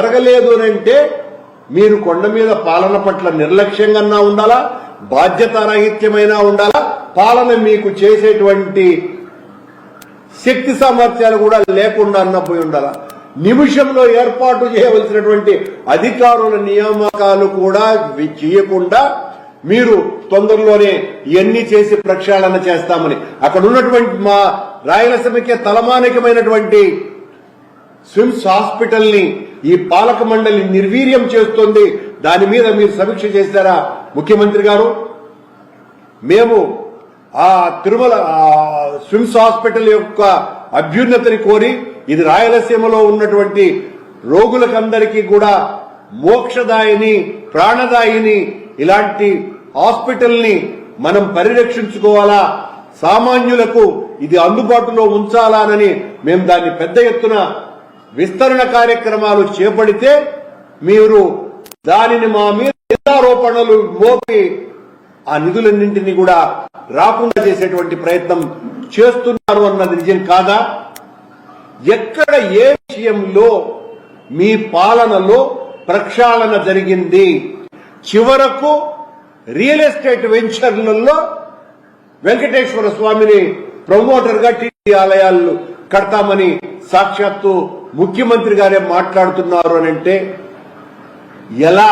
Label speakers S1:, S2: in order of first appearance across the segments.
S1: జరగలేదు అని అంటే మీరు కొండ మీద పాలన పట్ల నిర్లక్ష్యంగా ఉండాలా? బాధ్యతారాహిత్యమైనా ఉండాలా? పాలన మీకు చేసేటువంటి శక్తి సామర్థ్యాలు కూడా లేకుండా అన్నపోయి ఉండాలా? నిమిషంలో ఏర్పాటు చేయవలసినటువంటి అధికారుల నియామకాలు కూడా చేయకుండా మీరు తొందరలోనే ఇవన్నీ చేసి ప్రక్షాళన చేస్తామని. అక్కడ ఉన్నటువంటి మా రాయలసీమకే తలమానికమైనటువంటి స్విమ్స్ హాస్పిటల్ని ఈ పాలక మండలి నిర్వీర్యం చేస్తుంది. దాని మీద మీరు సమీక్ష చేశారా ముఖ్యమంత్రి గారు? మేము ఆ తిరుమల స్విమ్స్ హాస్పిటల్ యొక్క అభ్యున్నతిని కోరి ఇది రాయలసీమలో ఉన్నటువంటి రోగులకందరికీ కూడా మోక్షదాయిని ప్రాణదాయిని ఇలాంటి హాస్పిటల్ని మనం పరిరక్షించుకోవాలా? సామాన్యులకు ఇది అందుబాటులో ఉంచాలానని మేము దాన్ని పెద్ద ఎత్తున విస్తరణ కార్యక్రమాలు చేపడితే మీరు దానిని మా మీద నిందారోపణలు మోపి ఆ నిధులన్నింటినీ కూడా రాకుండా చేసేటువంటి ప్రయత్నం చేస్తున్నారు అన్నది నిజం కాదా? ఎక్కడ ఏ విషయంలో మీ పాలనలో ప్రక్షాళన జరిగింది? చివరకు రియల్ ఎస్టేట్ వెంచర్లలో వెంకటేశ్వర స్వామిని ప్రమోటర్గా టీటీ ఆలయాలు కడతామని సాక్షాత్తు ముఖ్యమంత్రి గారే మాట్లాడుతున్నారు అని అంటే ఎలా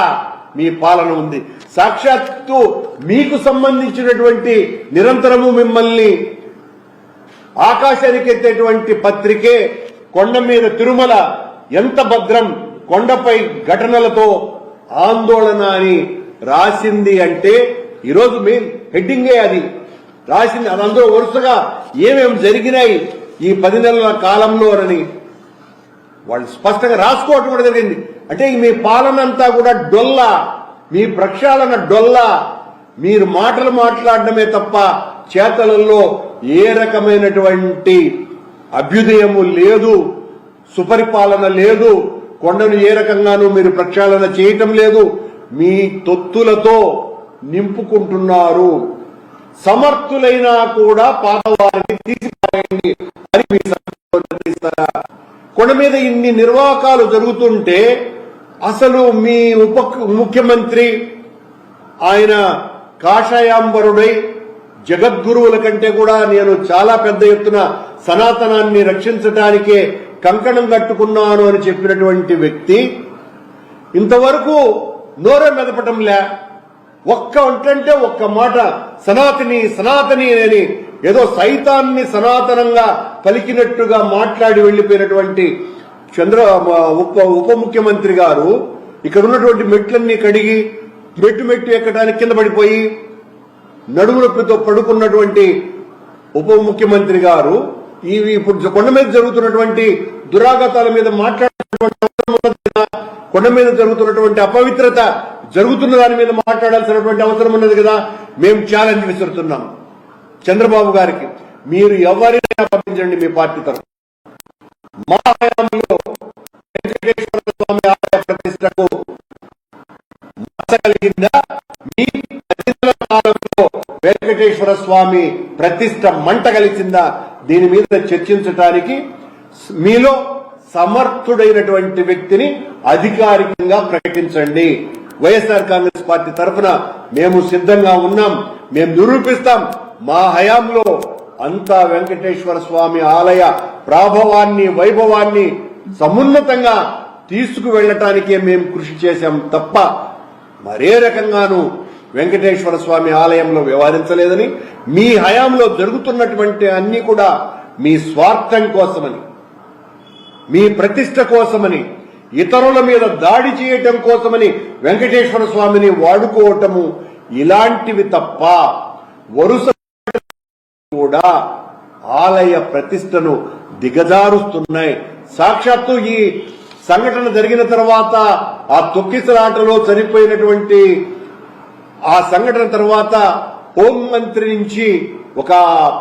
S1: మీ పాలన ఉంది? సాక్షాత్తు మీకు సంబంధించినటువంటి నిరంతరము మిమ్మల్ని ఆకాశానికి ఎత్తేటువంటి పత్రికే కొండ మీద తిరుమల ఎంత భద్రం కొండపై ఘటనలతో ఆందోళన అని రాసింది అంటే ఈరోజు మెయిన్ హెడ్డింగే అది. రాసింది అది అందులో వరుసగా ఏమేమి జరిగినాయి ఈ పది నెలల కాలంలో అని వాళ్ళు స్పష్టంగా రాసుకోవటం కూడా జరిగింది. అంటే మీ పాలన అంతా కూడా డొల్ల మీ ప్రక్షాళన డొల్ల మీరు మాటలు మాట్లాడడమే తప్ప చేతలలో ఏ రకమైనటువంటి అభ్యుదయము లేదు సుపరిపాలన లేదు కొండను ఏ రకంగానూ మీరు ప్రక్షాళన చేయటం లేదు మీ తొత్తులతో నింపుకుంటున్నారు. సమర్థులైనా కూడా పాదవారిని తీసిపారేయండి అని మీ నిర్ణయిస్తారా కొండ మీద ఇన్ని నిర్వాహకాలు జరుగుతుంటే అసలు మీ ఉప ముఖ్యమంత్రి ఆయన కాషాయాంబరుడై జగద్గురువుల కంటే కూడా నేను చాలా పెద్ద ఎత్తున సనాతనాన్ని రక్షించటానికే కంకణం కట్టుకున్నాను అని చెప్పినటువంటి వ్యక్తి ఇంతవరకు నోరే మెదపటంలే. ఒక్క అంటే ఒక్క మాట సనాతని సనాతని అని ఏదో సైతాన్ని సనాతనంగా పలికినట్టుగా మాట్లాడి వెళ్ళిపోయినటువంటి చంద్ర ఉప ఉప ముఖ్యమంత్రి గారు ఇక్కడ ఉన్నటువంటి మెట్లన్నీ కడిగి మెట్టు మెట్టు ఎక్కడానికి కింద పడిపోయి నడుము నొప్పితో పడుకున్నటువంటి ఉప ముఖ్యమంత్రి గారు ఇవి ఇప్పుడు కొండ మీద జరుగుతున్నటువంటి దురాగతాల మీద మాట్లాడే కొండ మీద జరుగుతున్నటువంటి అపవిత్రత జరుగుతున్న దాని మీద మాట్లాడాల్సినటువంటి అవసరం ఉన్నది కదా మేము ఛాలెంజ్ విసురుతున్నాం. చంద్రబాబు గారికి మీరు ఎవరినైనా పంపించండి మీ పార్టీ తరఫున. మా హయాంలో వెంకటేశ్వర స్వామి ఆలయ ప్రతిష్టకు కలిగిందా? మీ ప్రతిష్టల కాలంలో వెంకటేశ్వర స్వామి ప్రతిష్ట మంట కలిసిందా? దీని మీద చర్చించడానికి మీలో సమర్థుడైనటువంటి వ్యక్తిని అధికారికంగా ప్రకటించండి. వైఎస్ఆర్ కాంగ్రెస్ పార్టీ తరఫున మేము సిద్ధంగా ఉన్నాం మేము నిరూపిస్తాం. మా హయాంలో అంతా వెంకటేశ్వర స్వామి ఆలయ ప్రాభవాన్ని వైభవాన్ని సమున్నతంగా తీసుకువెళ్ళటానికే మేము కృషి చేశాం తప్ప మరే రకంగానూ వెంకటేశ్వర స్వామి ఆలయంలో వ్యవహరించలేదని మీ హయాంలో జరుగుతున్నటువంటి అన్ని కూడా మీ స్వార్థం కోసమని మీ ప్రతిష్ట కోసమని ఇతరుల మీద దాడి చేయటం కోసమని వెంకటేశ్వర స్వామిని వాడుకోవటము ఇలాంటివి తప్ప వరుస కూడా ఆలయ ప్రతిష్టను దిగజారుస్తున్నాయి. సాక్షాత్తు ఈ సంఘటన జరిగిన తర్వాత ఆ తొక్కిసలాటలో చనిపోయినటువంటి ఆ సంఘటన తర్వాత హోంమంత్రి నుంచి ఒక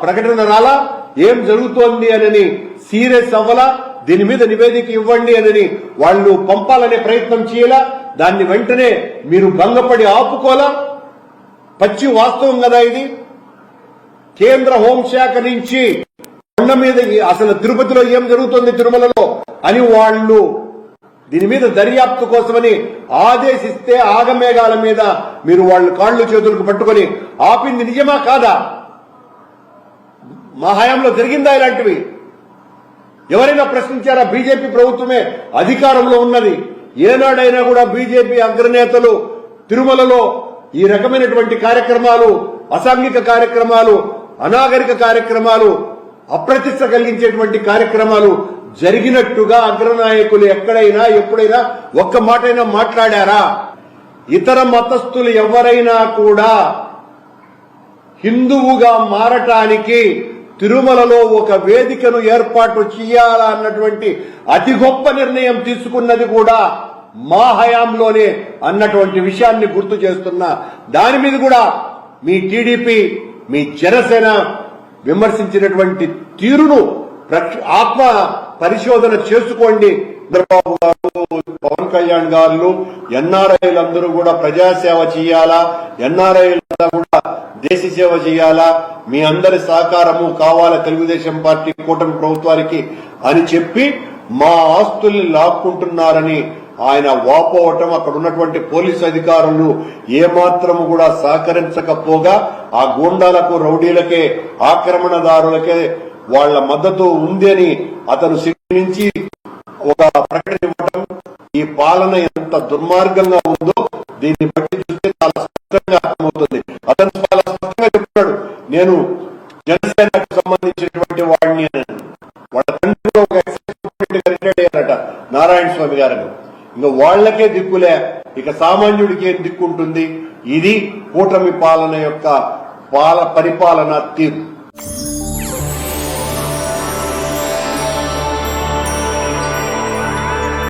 S1: ప్రకటన రాలా? ఏం జరుగుతోంది అని సీరియస్ అవ్వలా? దీని మీద నివేదిక ఇవ్వండి అని వాళ్ళు పంపాలనే ప్రయత్నం చేయాలా. దాన్ని వెంటనే మీరు భంగపడి ఆపుకోలా. పచ్చి వాస్తవం కదా ఇది. కేంద్ర హోంశాఖ నుంచి కొండ మీద అసలు తిరుపతిలో ఏం జరుగుతుంది తిరుమలలో అని వాళ్ళు దీని మీద దర్యాప్తు కోసమని ఆదేశిస్తే ఆగమేఘాల మీద మీరు వాళ్ళు కాళ్ళు చేతులకు పట్టుకొని ఆపింది నిజమా కాదా? మా హయాంలో జరిగిందా ఇలాంటివి? ఎవరైనా ప్రశ్నించారా బీజేపీ ప్రభుత్వమే అధికారంలో ఉన్నది? ఏనాడైనా కూడా బీజేపీ అగ్రనేతలు తిరుమలలో ఈ రకమైనటువంటి కార్యక్రమాలు అసాంఘిక కార్యక్రమాలు అనాగరిక కార్యక్రమాలు అప్రతిష్ట కలిగించేటువంటి కార్యక్రమాలు జరిగినట్టుగా అగ్రనాయకులు ఎక్కడైనా ఎప్పుడైనా ఒక్క మాటైనా మాట్లాడారా? ఇతర మతస్థులు ఎవరైనా కూడా హిందువుగా మారటానికి తిరుమలలో ఒక వేదికను ఏర్పాటు చేయాలన్నటువంటి అతి గొప్ప నిర్ణయం తీసుకున్నది కూడా మా హయాంలోనే అన్నటువంటి విషయాన్ని గుర్తు చేస్తున్నా దాని మీద కూడా మీ టీడీపీ మీ జనసేన విమర్శించినటువంటి తీరును ఆత్మ పరిశోధన చేసుకోండి. చంద్రబాబు గారు పవన్ కళ్యాణ్ గారు ఎన్ఆర్ఐలందరూ కూడా ప్రజాసేవ చేయాలా? ఎన్ఆర్ఐలంతా కూడా దేశ సేవ చేయాలా? మీ అందరి సహకారము కావాలా తెలుగుదేశం పార్టీ కూటమి ప్రభుత్వానికి అని చెప్పి మా ఆస్తుల్ని లాక్కుంటున్నారని ఆయన వాపోవటం అక్కడ ఉన్నటువంటి పోలీసు అధికారులు ఏమాత్రము కూడా సహకరించకపోగా ఆ గూండాలకు రౌడీలకే ఆక్రమణదారులకే వాళ్ళ మద్దతు ఉంది అని అతను నుంచి ఒక ప్రకటన ఇవ్వటం ఈ పాలన ఎంత దుర్మార్గంగా ఉందో దీన్ని బట్టి చూస్తే చాలా స్పష్టంగా అర్థమవుతుంది. అతను చాలా స్పష్టంగా చెప్తున్నాడు నేను జనసేనకు సంబంధించినటువంటి వాడిని అని వాళ్ళ తండ్రి ఒక రిటైర్డ్ అయ్యారట నారాయణ స్వామి గారని ఇంకా వాళ్ళకే దిక్కులే ఇక సామాన్యుడికి ఏం దిక్కు ఉంటుంది ఇది కూటమి పాలన యొక్క పాల పరిపాలన తీరు.